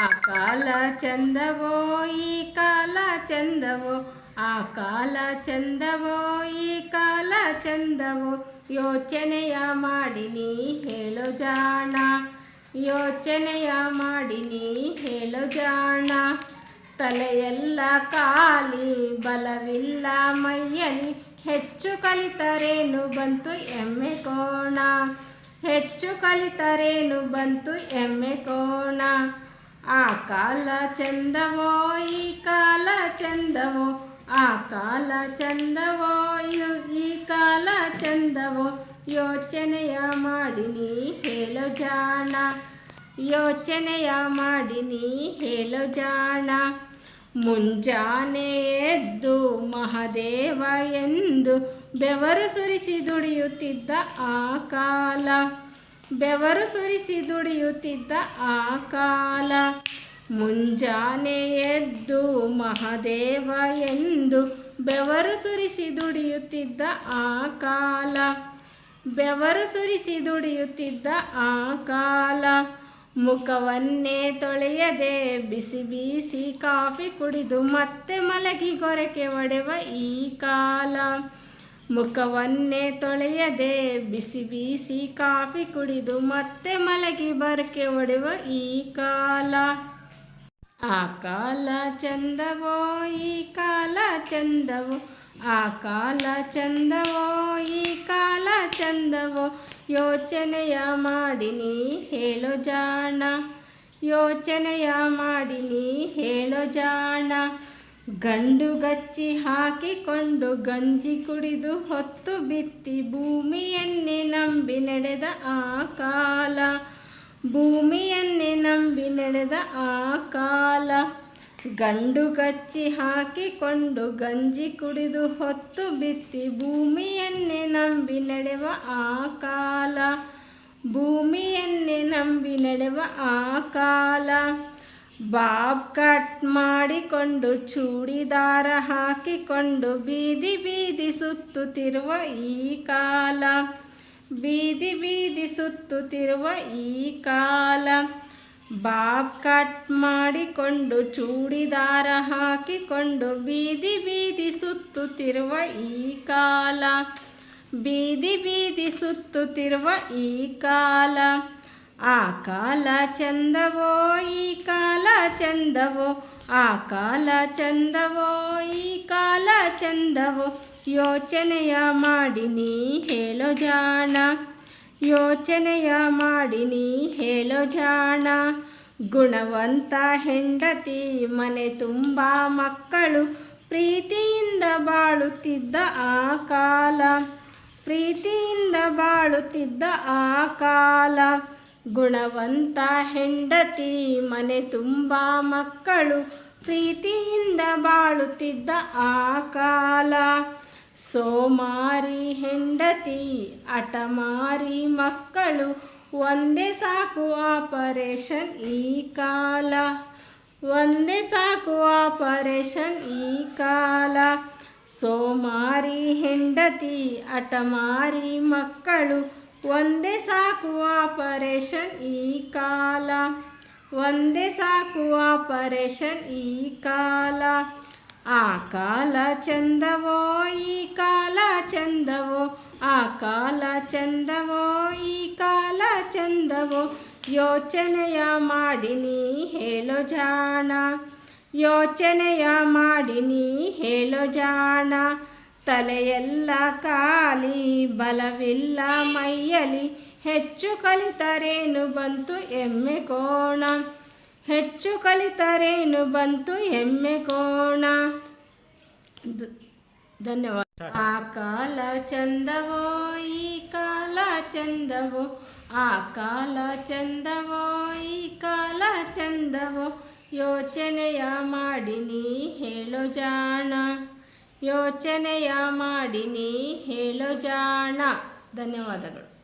ಆ ಕಾಲ ಚಂದವೋ, ಈ ಕಾಲ ಚಂದವೋ, ಆ ಕಾಲ ಚಂದವೋ, ಈ ಕಾಲ ಚಂದವೋ, ಯೋಚನೆಯ ಮಾಡಿನಿ ಹೇಳು ಜಾಣ, ಯೋಚನೆಯ ಮಾಡಿನಿ ಹೇಳು ಜಾಣ. ತಲೆಯೆಲ್ಲ ಖಾಲಿ, ಬಲವಿಲ್ಲ, ಮೈಯಲಿ ಹೆಚ್ಚು ಕಲಿತರೇನು ಬಂತು ಎಮ್ಮೆ ಕೋಣ? ಹೆಚ್ಚು ಕಲಿತರೇನು ಬಂತು ಎಮ್ಮೆ ಕೋಣ? ಆ ಕಾಲ ಚಂದವೋ, ಈ ಕಾಲ ಚಂದವೋ, ಆ ಕಾಲ ಚಂದವೋ ಈ ಕಾಲ ಚಂದವೋ, ಯೋಚನೆಯ ಮಾಡಿನಿ ಹೇಳು ಜಾಣ. ಯೋಚನೆಯ ಮಾಡಿನಿ ಹೇಳು ಜಾಣ. ಮುಂಜಾನೆ ಎದ್ದು ಮಹಾದೇವ ಎಂದು ಬೆವರು ಸುರಿಸಿ ದುಡಿಯುತ್ತಿದ್ದ ಆ ಕಾಲ. ಬೆವರು ಸುರಿಸಿ ದುಡಿಯುತ್ತಿದ್ದ ಆ ಕಾಲ. ಮುಂಜಾನೆ ಎದ್ದು ಮಹಾದೇವ ಎಂದು ಬೆವರು ಸುರಿಸಿ ದುಡಿಯುತ್ತಿದ್ದ ಆ ಕಾಲ. ಬೆವರು ಸುರಿಸಿ ದುಡಿಯುತ್ತಿದ್ದ ಆ ಕಾಲ. ಮುಖವನ್ನೇ ತೊಳೆಯದೆ ಬಿಸಿ ಬಿಸಿ ಕಾಫಿ ಕುಡಿದು ಮತ್ತೆ ಮಲಗಿ ಗೊರಕೆ ಒಡೆವ ಈ ಕಾಲ. ಮುಖವನ್ನೇ ತೊಳೆಯದೆ ಬಿಸಿ ಬಿಸಿ ಕಾಫಿ ಕುಡಿದು ಮತ್ತೆ ಮಲಗಿ ಬರಕೆ ಒಡೆವ ಈ ಕಾಲ. ಆ ಕಾಲ ಚಂದವೋ, ಈ ಕಾಲ ಚಂದವೋ, ಆ ಕಾಲ ಚಂದವೋ, ಈ ಕಾಲ ಚಂದವೋ, ಯೋಚನೆಯ ಮಾಡಿನಿ ಹೇಳು ಜಾಣ, ಯೋಚನೆಯ ಮಾಡಿನಿ ಹೇಳು ಜಾಣ. ಗಂಡು ಗಚ್ಚಿ ಹಾಕಿಕೊಂಡು ಗಂಜಿ ಕುಡಿದು ಹೊತ್ತು ಬಿತ್ತಿ ಭೂಮಿಯನ್ನೇ ನಂಬಿ ನಡೆದ ಆ ಕಾಲ. ಭೂಮಿಯನ್ನೇ ನಂಬಿ ನಡೆದ ಆ ಕಾಲ. ಗಂಡು ಗಚ್ಚಿ ಹಾಕಿಕೊಂಡು ಗಂಜಿ ಕುಡಿದು ಹೊತ್ತು ಬಿತ್ತಿ ಭೂಮಿಯನ್ನೇ ನಂಬಿ ನಡೆವ ಆ ಕಾಲ. ಭೂಮಿಯನ್ನೇ ನಂಬಿ ನಡೆವ ಆ ಕಾಲ. ಬಾಬ್ ಕಟ್ ಮಾಡಿಕೊಂಡು ಚೂಡಿದಾರ ಹಾಕಿಕೊಂಡು ಬೀದಿ ಬೀದಿ ಸುತ್ತುತ್ತಿರುವ ಈ ಕಾಲ. ಬೀದಿ ಬೀದಿ ಸುತ್ತುತ್ತಿರುವ ಈ ಕಾಲ. ಬಾಬ್ ಕಟ್ ಮಾಡಿಕೊಂಡು ಚೂಡಿದಾರ ಹಾಕಿಕೊಂಡು ಬೀದಿ ಬೀದಿ ಸುತ್ತುತ್ತಿರುವ ಈ ಕಾಲ. ಬೀದಿ ಬೀದಿ ಸುತ್ತುತ್ತಿರುವ ಈ ಕಾಲ. ಆ ಕಾಲ ಚಂದವೋ, ಈ ಕಾಲ ಚಂದವೋ, ಆ ಕಾಲ ಚಂದವೋ, ಈ ಕಾಲ ಚಂದವೋ, ಯೋಚನೆಯ ಮಾಡಿನಿ ಹೇಳೋ ಜಾಣ, ಯೋಚನೆಯ ಮಾಡಿನಿ ಹೇಳೋ ಜಾಣ. ಗುಣವಂತ ಹೆಂಡತಿ, ಮನೆ ತುಂಬ ಮಕ್ಕಳು, ಪ್ರೀತಿಯಿಂದ ಬಾಳುತ್ತಿದ್ದ ಆ ಕಾಲ, ಪ್ರೀತಿಯಿಂದ ಬಾಳುತ್ತಿದ್ದ ಆ ಕಾಲ. ಗುಣವಂತ ಹೆಂಡತಿ, ಮನೆ ತುಂಬ ಮಕ್ಕಳು, ಪ್ರೀತಿಯಿಂದ ಬಾಳುತ್ತಿದ್ದ ಆ ಕಾಲ. ಸೋಮಾರಿ ಹೆಂಡತಿ ಅಟಮಾರಿ ಮಕ್ಕಳು, ಒಂದೇ ಸಾಕು ಆಪರೇಷನ್ ಈ ಕಾಲ. ಒಂದೇ ಸಾಕು ಆಪರೇಷನ್ ಈ ಕಾಲ. ಸೋಮಾರಿ ಹೆಂಡತಿ ಅಟಮಾರಿ ಮಕ್ಕಳು ಒಂದೇ ಸಾಕು ಆಪರೇಷನ್ ಈ ಕಾಲ. ಒಂದೇ ಸಾಕು ಆಪರೇಷನ್ ಈ ಕಾಲ. ಆ ಕಾಲ ಚಂದವೋ, ಈ ಕಾಲ ಚಂದವೋ. ಆ ಕಾಲ ಚಂದವೋ, ಈ ಕಾಲ ಚಂದವೋ. ಯೋಚನೆಯ ಮಾಡಿನಿ ಹೇಳೋ ಜಾಣ. ಯೋಚನೆಯ ಮಾಡಿನಿ ಹೇಳೋ ಜಾಣ. ತಲೆಯೆಲ್ಲ ಖಾಲಿ, ಬಲವಿಲ್ಲ ಮೈಯಲಿ. ಹೆಚ್ಚು ಕಲಿತರೇನು ಬಂತು ಎಮ್ಮೆ ಕೋಣ? ಹೆಚ್ಚು ಕಲಿತರೇನು ಬಂತು ಎಮ್ಮೆ ಕೋಣ? ಧನ್ಯವಾದ. ಆ ಕಾಲ ಚಂದವೋ, ಈ ಕಾಲ ಚಂದವೋ? ಆ ಕಾಲ ಚಂದವೋ, ಈ ಕಾಲ ಚಂದವೋ? ಯೋಚನೆಯ ಮಾಡಿನಿ ಹೇಳೋ ಜಾಣ. ಯೋಚನೆಯ ಮಾಡಿನಿ ಹೇಳೋ ಜಾಣ. ಧನ್ಯವಾದಗಳು.